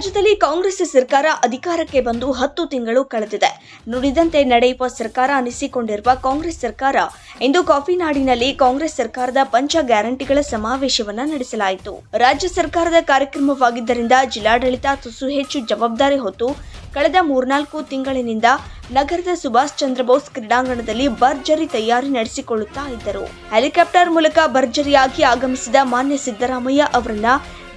ರಾಜ್ಯದಲ್ಲಿ ಕಾಂಗ್ರೆಸ್ ಸರ್ಕಾರ ಅಧಿಕಾರಕ್ಕೆ ಬಂದು ಹತ್ತು ತಿಂಗಳು ಕಳೆದಿದೆ. ನುಡಿದಂತೆ ನಡೆಯುವ ಸರ್ಕಾರ ಅನಿಸಿಕೊಂಡಿರುವ ಕಾಂಗ್ರೆಸ್ ಸರ್ಕಾರ, ಇಂದು ಕಾಫಿನಾಡಿನಲ್ಲಿ ಕಾಂಗ್ರೆಸ್ ಸರ್ಕಾರದ ಪಂಚ ಗ್ಯಾರಂಟಿಗಳ ಸಮಾವೇಶವನ್ನು ನಡೆಸಲಾಯಿತು. ರಾಜ್ಯ ಸರ್ಕಾರದ ಕಾರ್ಯಕ್ರಮವಾಗಿದ್ದರಿಂದ ಜಿಲ್ಲಾಡಳಿತ ತುಸು ಹೆಚ್ಚು ಜವಾಬ್ದಾರಿ ಹೊತ್ತು ಕಳೆದ ಮೂರ್ನಾಲ್ಕು ತಿಂಗಳಿನಿಂದ ನಗರದ ಸುಭಾಷ್ ಚಂದ್ರ ಬೋಸ್ ಕ್ರೀಡಾಂಗಣದಲ್ಲಿ ಭರ್ಜರಿ ತಯಾರಿ ನಡೆಸಿಕೊಳ್ಳುತ್ತಾ ಇದ್ದರು. ಹೆಲಿಕಾಪ್ಟರ್ ಮೂಲಕ ಭರ್ಜರಿಯಾಗಿ ಆಗಮಿಸಿದ ಮಾನ್ಯ ಸಿದ್ದರಾಮಯ್ಯ ಅವರನ್ನ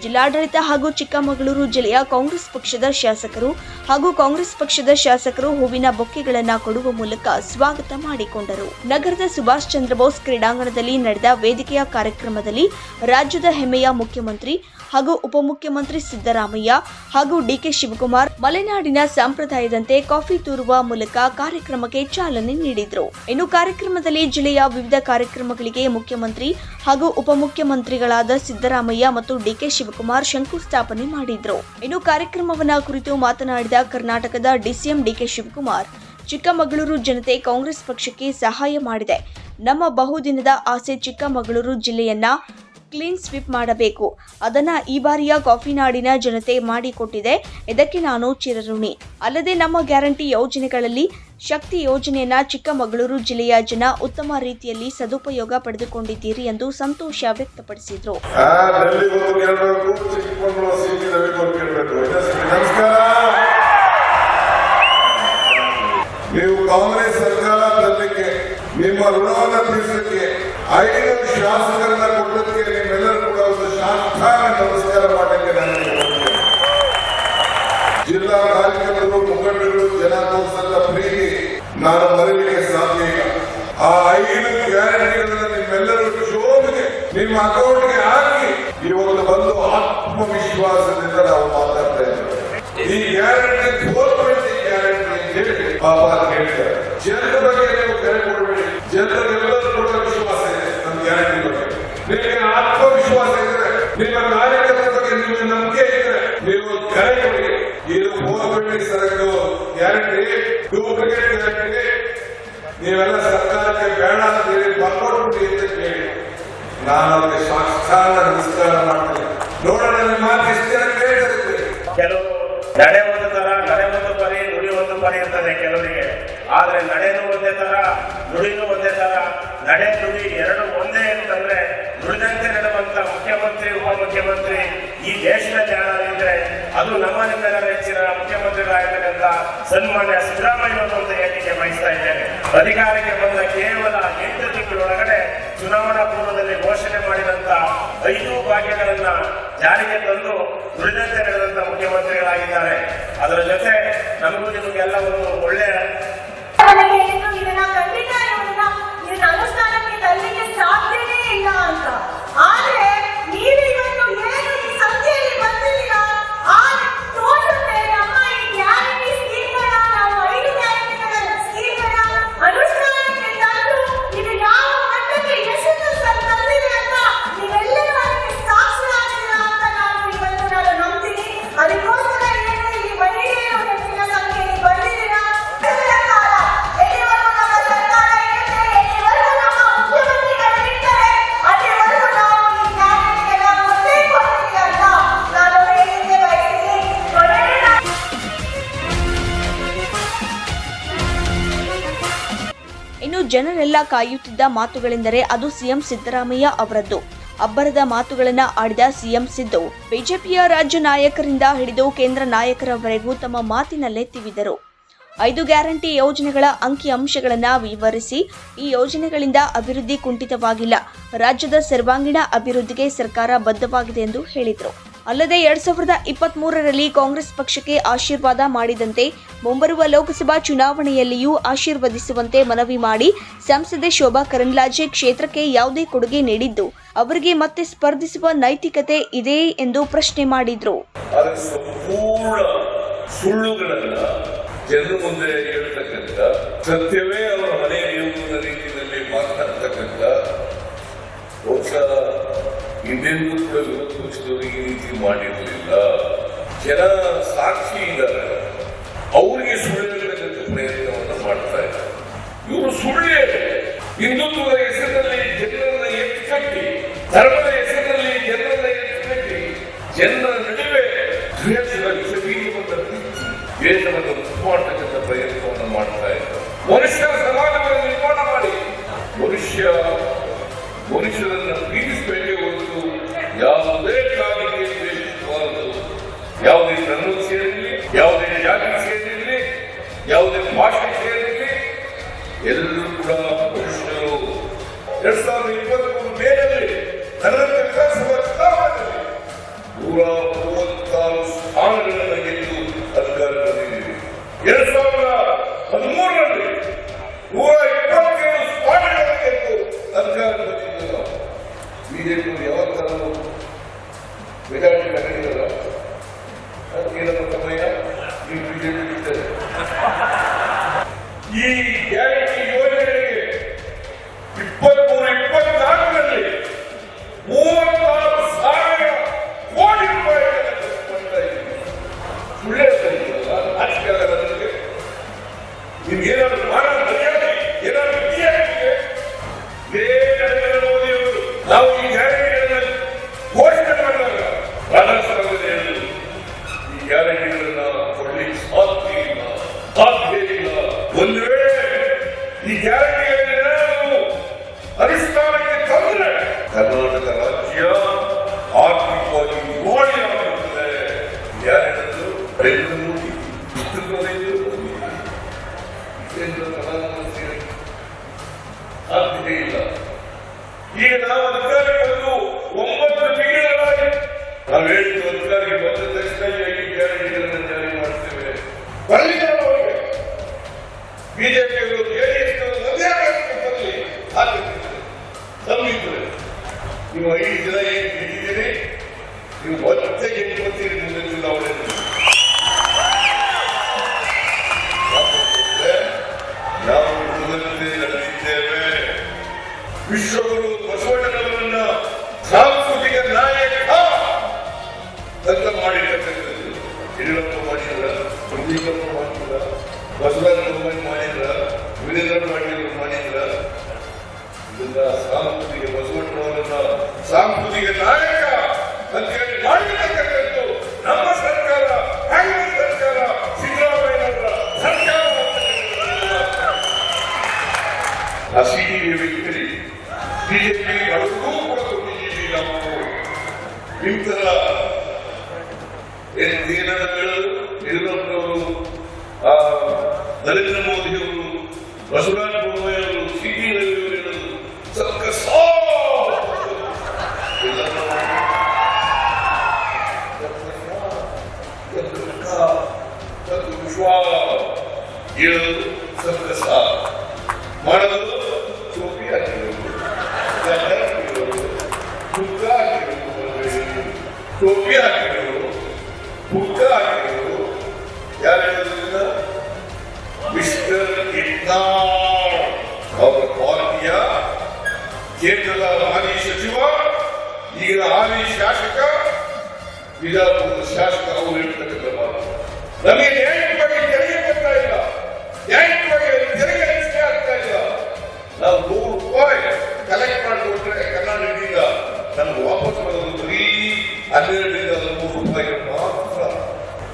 ಜಿಲ್ಲಾಡಳಿತ ಹಾಗೂ ಚಿಕ್ಕಮಗಳೂರು ಜಿಲ್ಲೆಯ ಕಾಂಗ್ರೆಸ್ ಪಕ್ಷದ ಶಾಸಕರು ಹಾಗೂ ಕಾಂಗ್ರೆಸ್ ಪಕ್ಷದ ಶಾಸಕರು ಹೂವಿನ ಬೊಕ್ಕೆಗಳನ್ನು ಕೊಡುವ ಮೂಲಕ ಸ್ವಾಗತ ಮಾಡಿಕೊಂಡರು. ನಗರದ ಸುಭಾಷ್ ಚಂದ್ರ ಬೋಸ್ ಕ್ರೀಡಾಂಗಣದಲ್ಲಿ ನಡೆದ ವೇದಿಕೆಯ ಕಾರ್ಯಕ್ರಮದಲ್ಲಿ ರಾಜ್ಯದ ಹೆಮ್ಮೆಯ ಮುಖ್ಯಮಂತ್ರಿ ಹಾಗೂ ಉಪಮುಖ್ಯಮಂತ್ರಿ ಸಿದ್ದರಾಮಯ್ಯ ಹಾಗೂ ಡಿಕೆ ಶಿವಕುಮಾರ್ ಮಲೆನಾಡಿನ ಸಂಪ್ರದಾಯದಂತೆ ಕಾಫಿ ತೂರುವ ಮೂಲಕ ಕಾರ್ಯಕ್ರಮಕ್ಕೆ ಚಾಲನೆ ನೀಡಿದರು. ಇನ್ನು ಕಾರ್ಯಕ್ರಮದಲ್ಲಿ ಜಿಲ್ಲೆಯ ವಿವಿಧ ಕಾರ್ಯಕ್ರಮಗಳಿಗೆ ಮುಖ್ಯಮಂತ್ರಿ ಹಾಗೂ ಉಪಮುಖ್ಯಮಂತ್ರಿಗಳಾದ ಸಿದ್ದರಾಮಯ್ಯ ಮತ್ತು ಡಿಕೆ ಶಿವಕುಮಾರ್ ಶಂಕುಸ್ಥಾಪನೆ ಮಾಡಿದರು. ಇನ್ನು ಕಾರ್ಯಕ್ರಮವನ್ನ ಕುರಿತು ಮಾತನಾಡಿದ ಕರ್ನಾಟಕದ ಡಿಸಿಎಂ ಡಿಕೆ ಶಿವಕುಮಾರ್, ಚಿಕ್ಕಮಗಳೂರು ಜನತೆ ಕಾಂಗ್ರೆಸ್ ಪಕ್ಷಕ್ಕೆ ಸಹಾಯ ಮಾಡಿದೆ. ನಮ್ಮ ಬಹುದಿನದ ಆಸೆ ಚಿಕ್ಕಮಗಳೂರು ಜಿಲ್ಲೆಯನ್ನ ಕ್ಲೀನ್ ಸ್ವೀಪ್ ಮಾಡಬೇಕು. ಅದನ್ನ ಈ ಬಾರಿಯ ಕಾಫಿನಾಡಿನ ಜನತೆ ಮಾಡಿಕೊಟ್ಟಿದೆ. ಇದಕ್ಕೆ ನಾನು ಚಿರಋಣಿ. ಅಲ್ಲದೆ ನಮ್ಮ ಗ್ಯಾರಂಟಿ ಯೋಜನೆಗಳಲ್ಲಿ ಶಕ್ತಿ ಯೋಜನೆಯನ್ನ ಚಿಕ್ಕಮಗಳೂರು ಜಿಲ್ಲೆಯ ಜನ ಉತ್ತಮ ರೀತಿಯಲ್ಲಿ ಸದುಪಯೋಗ ಪಡೆದುಕೊಂಡಿದ್ದೀರಿ ಎಂದು ಸಂತೋಷ ವ್ಯಕ್ತಪಡಿಸಿದರು. ನಾನು ಮರಿಲಿಕ್ಕೆ ಸಾಧ್ಯ ಇಲ್ಲ. ಆ ಐದು ಗ್ಯಾರಂಟಿಗಳನ್ನು ನಿಮ್ಮೆಲ್ಲರೂ ಜೋಬಿಗೆ ನಿಮ್ಮ ಅಕೌಂಟ್ಗೆ ಹಾಕಿ. ಇವತ್ತು ಬಂದು ಆತ್ಮವಿಶ್ವಾಸದಿಂದ ನಾವು ಮಾತಾಡ್ತಾ ಇದ್ದೇವೆ. ಈ ಗ್ಯಾರಂಟಿ, ಗೋರ್ಮೆಂಟ್ ಗ್ಯಾರಂಟಿ ಅಂತ ಹೇಳಿ ಅಂತ ಹೇಳ್ತಾರೆ. ಜನರ ಬಗ್ಗೆ ನೀವು ಕರೆ ಕೊಡಬೇಡಿ ಜನರೆಲ್ಲರೂ ಕೂಡ ವಿಶ್ವಾಸ ಇದೆ ನಮ್ಮ ಗ್ಯಾರಂಟಿ ಬಗ್ಗೆ. ನಿಮಗೆ ಆತ್ಮವಿಶ್ವಾಸ ಇದ್ರೆ, ನಿಮ್ಮ ಕಾರ್ಯಕರ್ತರ ಬಗ್ಗೆ ನಿಮಗೆ ನಂಬಿಕೆ ಇದ್ರೆ, ನೀವು ಕರೆ ಕೊಡಿ ಇದು ಗೋರ್ಮೆಂಟ್ ಸರಕು ಗ್ಯಾರಂಟಿ ಡೂಪ್ಲಿಕೇಟ್ ಗ್ಯಾರಂಟಿ ನೀವೆಲ್ಲ ಸರ್ಕಾರಕ್ಕೆ ಬೇಡ ಅಂತ ಹೇಳಿ ಬರ್ಕೊಟ್ಬಿಡಿ ಅಂತ ಕೇಳಿ. ನಾನು ಅವ್ರಿಗೆ ಸಾಕ್ಷಾತ್ ನಮಸ್ಕಾರ ಮಾಡ್ತೀನಿ. ನೋಡೋಣ ನಿಮ್ಮ ಮಾತು ಜನ ಕೇಳ್ತಿರ್ತೀರಿ ಕೆಲವು ನಡೆ ಒಂದು ತರ, ನಡೆ ಒಂದು ಪರಿ, ನುಡಿ ಒಂದು ಪರಿ ಇರ್ತದೆ ಕೆಲವರಿಗೆ. ಆದ್ರೆ ನಡೆನೂ ಒಂದೇ ತರ, ನುಡಿನೂ ಒಂದೇ ತರ. ನಡೆ ನುಡಿ ಎರಡು ಒಂದೇ ಅಂತಂದ್ರೆ ನುಡಿದಂತೆ ನಡೆಯುವಂತ ಮುಖ್ಯಮಂತ್ರಿ, ಉಪಮುಖ್ಯಮಂತ್ರಿ ಈ ದೇಶದಲ್ಲಿ ಯಾರಾಗಿದ್ರೆ ಅದು ನಮ್ಮ ಹೆಚ್ಚಿನ ಮುಖ್ಯಮಂತ್ರಿಗಳಾಗಿದ್ದಾರೆ ಅಂತ ಸನ್ಮಾನ್ಯ ಸಿದ್ದರಾಮಯ್ಯ ಹೇಳಿಕೆ ಬಯಸ್ತಾ ಇದ್ದೇನೆ. ಅಧಿಕಾರಕ್ಕೆ ಬಂದ ಕೇವಲ ಎಂಟು ತಿಂಗಳೊಳಗಡೆ ಚುನಾವಣಾ ಪೂರ್ವದಲ್ಲಿ ಘೋಷಣೆ ಮಾಡಿದಂತ ಐದು ಭಾಗ್ಯಗಳನ್ನ ಜಾರಿಗೆ ತಂದು ಉಳಿದಂತೆ ನಡೆದಂತ ಮುಖ್ಯಮಂತ್ರಿಗಳಾಗಿದ್ದಾರೆ. ಅದರ ಜೊತೆ ನಮಗೂ ನಿಮಗೆಲ್ಲ ಒಂದು ಒಳ್ಳೆಯ criança. ಜನರೆಲ್ಲ ಕಾಯುತ್ತಿದ್ದ ಮಾತುಗಳೆಂದರೆ ಅದು ಸಿಎಂ ಸಿದ್ದರಾಮಯ್ಯ ಅವರದ್ದು. ಅಬ್ಬರದ ಮಾತುಗಳನ್ನ ಆಡಿದ ಸಿಎಂ ಸಿದ್ದು. ಬಿಜೆಪಿಯ ರಾಜ್ಯ ನಾಯಕರಿಂದ ಹಿಡಿದು ಕೇಂದ್ರ ನಾಯಕರವರೆಗೂ ತಮ್ಮ ಮಾತಿನಲ್ಲೇ ತಿವಿದರು. ಐದು ಗ್ಯಾರಂಟಿ ಯೋಜನೆಗಳ ಅಂಕಿ ಅಂಶಗಳನ್ನು ವಿವರಿಸಿ ಈ ಯೋಜನೆಗಳಿಂದ ಅಭಿವೃದ್ಧಿ ಕುಂಠಿತವಾಗಿಲ್ಲ. ರಾಜ್ಯದ ಸರ್ವಾಂಗೀಣ ಅಭಿವೃದ್ಧಿಗೆ ಸರ್ಕಾರ ಬದ್ಧವಾಗಿದೆ ಎಂದು ಹೇಳಿದರು. ಅಲ್ಲದೆ ಎರಡ್ ಸಾವಿರದ ಇಪ್ಪತ್ತ್ ಮೂರರಲ್ಲಿ ಕಾಂಗ್ರೆಸ್ ಪಕ್ಷಕ್ಕೆ ಆಶೀರ್ವಾದ ಮಾಡಿದಂತೆ ಮುಂಬರುವ ಲೋಕಸಭಾ ಚುನಾವಣೆಯಲ್ಲಿಯೂ ಆಶೀರ್ವದಿಸುವಂತೆ ಮನವಿ ಮಾಡಿ ಸಂಸದೆ ಶೋಭಾ ಕರಂದ್ಲಾಜೆ ಕ್ಷೇತ್ರಕ್ಕೆ ಯಾವುದೇ ಕೊಡುಗೆ ನೀಡಿದ್ದು, ಅವರಿಗೆ ಮತ್ತೆ ಸ್ಪರ್ಧಿಸುವ ನೈತಿಕತೆ ಇದೆಯೇ ಎಂದು ಪ್ರಶ್ನೆ ಮಾಡಿದ್ರು. ಸತ್ಯವೇ ಅವರ ಮನೆಯ ಮಾತನಾಡ್ತಕ್ಕಂಥ ಹಿಂದೆಂದೂ ಕೂಡ ಈ ರೀತಿ ಮಾಡಿರಲಿಲ್ಲ. ಜನ ಸಾಕ್ಷಿ ಇದ್ದಾರೆ. ಅವರಿಗೆ ಸುಳ್ಳು ಪ್ರಯತ್ನವನ್ನು ಮಾಡ್ತಾ ಇದ್ದಾರೆ. ಇವರು ಸುಳ್ಳೇ ಹಿಂದುತ್ವದ ಹೆಸರಿನಲ್ಲಿ ಜನರನ್ನ ಎತ್ತಿಕಟ್ಟಿ, ಧರ್ಮದ ಹೆಸರಿನಲ್ಲಿ ಜನರನ್ನ ಎತ್ತಿಕಟ್ಟಿ, ಜನರ ನಡುವೆ ದ್ವೇಷದ ವಿಷ ಬೀಜವನ್ನು ಬಿತ್ತಿ ದ್ವೇಷವನ್ನು ಮಾಡತಕ್ಕಂಥ ಪ್ರಯತ್ನವನ್ನು ಮಾಡ್ತಾ ಇದ್ದಾರೆ. ಮನುಷ್ಯ ಸಮಾಜವನ್ನು ನಿರ್ಮಾಣ ಮಾಡಿ, ಮನುಷ್ಯ ಮನುಷ್ಯರನ್ನು ಹೊರತು ಯಾವುದೇ ಕಾರಣಕ್ಕೆ ದ್ವೇಷಿಸಬಾರದು ಯಾವುದೇ ಧರ್ಮಕ್ಕೆ ಸೇರಿರಲಿ ಯಾವುದೇ ಜಾತಿ ಸೇರಿರಲಿ ಯಾವುದೇ ಭಾಷೆ ಸೇರಿರಲಿ ಎಲ್ಲರೂ ಕೂಡ ಪುರುಷರು. ಎರಡ್ ಸಾವಿರದ ಇಪ್ಪತ್ಮೂರು ಬಿಜೆಪಿಯವರು ಜೆಡಿಎಸ್ ಒಂದೇ ಬರಲಿ ಹಾಕಿದ್ದಾರೆ ತಂದಿದ್ದಾರೆ ನೀವು ಐದು ಜನ ಏನು ಗೆದ್ದಿದ್ದೀರಿ? ನೀವು ಒತ್ತೆ ಗೆದ್ದು ಬರ್ತೀರಿ ಮುಂದಿನ ಚುನಾವಣೆಯಲ್ಲಿ ಆ ಸಿಡಿ ವ್ಯಕ್ತಿ ಬಿಜೆಪಿ ಅವ್ರಿಗೂ ಕೂಡ ಕೊಟ್ಟಿದ್ದೀವಿ ನಾವು ಇಂತರ ಏನು ಏನನ್ನ ಹೇಳೋದು ಯಡಿಯೂರಪ್ಪನವರು ಆ ನರೇಂದ್ರ ಮೋದಿ ಅವರು ಬಸವರಾಜ ಬೊಮ್ಮಾಯಿ ಅವರು ಸಿಟಿ ರವಿ ಅವರು ಹೇಳೋದು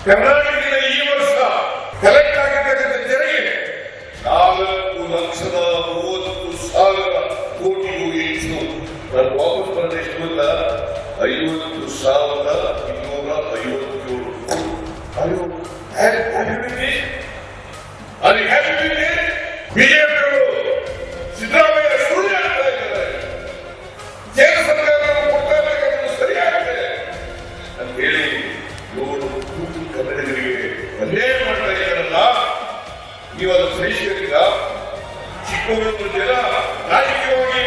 ಕರ್ನಾಟಕದಿಂದ ಈ ವರ್ಷ ಕಲೆಕ್ಟ್ ಆಗಿರ್ತಕ್ಕಂಥ ತೆರಿಗೆ ನಾಲ್ಕು ಲಕ್ಷದ ಮೂವತ್ತು ಸಾವಿರ ಕೋಟಿಗೂ ಹೆಚ್ಚು ನಾನು ವಾಪಸ್ ಬಂದ ಎಷ್ಟು ಗೊತ್ತಾ ಐವತ್ತು ಸಾವಿರದ ಇನ್ನೂರ ಐವತ್ತೇಳು ಅಯ್ಯೋ ಇವತ್ತು ಶ್ರೀಶರಿಂದ ಚಿಕ್ಕಮಗಳೂರು ಜನ ರಾಜಕೀಯವಾಗಿ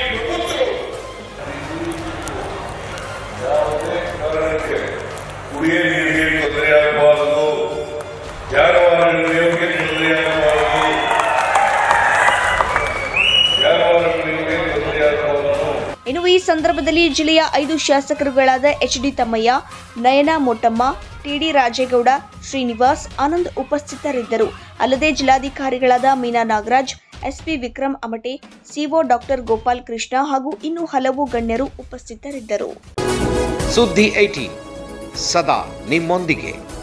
ಇನ್ನು ಈ ಸಂದರ್ಭದಲ್ಲಿ ಜಿಲ್ಲೆಯ ಐದು ಶಾಸಕರುಗಳಾದ H D Tammaiah, Nayana Mottamma TD Rajegowda, Srinivas Anand ಉಪಸ್ಥಿತರಿದ್ದರು. ಅಲ್ಲದೆ ಜಿಲ್ಲಾಧಿಕಾರಿಗಳಾದ Meena Nagaraj, SP Vikram Amate, CEO doctor Gopal Krishna ಹಾಗೂ ಇನ್ನೂ ಹಲವು ಗಣ್ಯರು ಉಪಸ್ಥಿತರಿದ್ದರು. ಸುದ್ದಿ ಸದಾ ನಿಮ್ಮೊಂದಿಗೆ.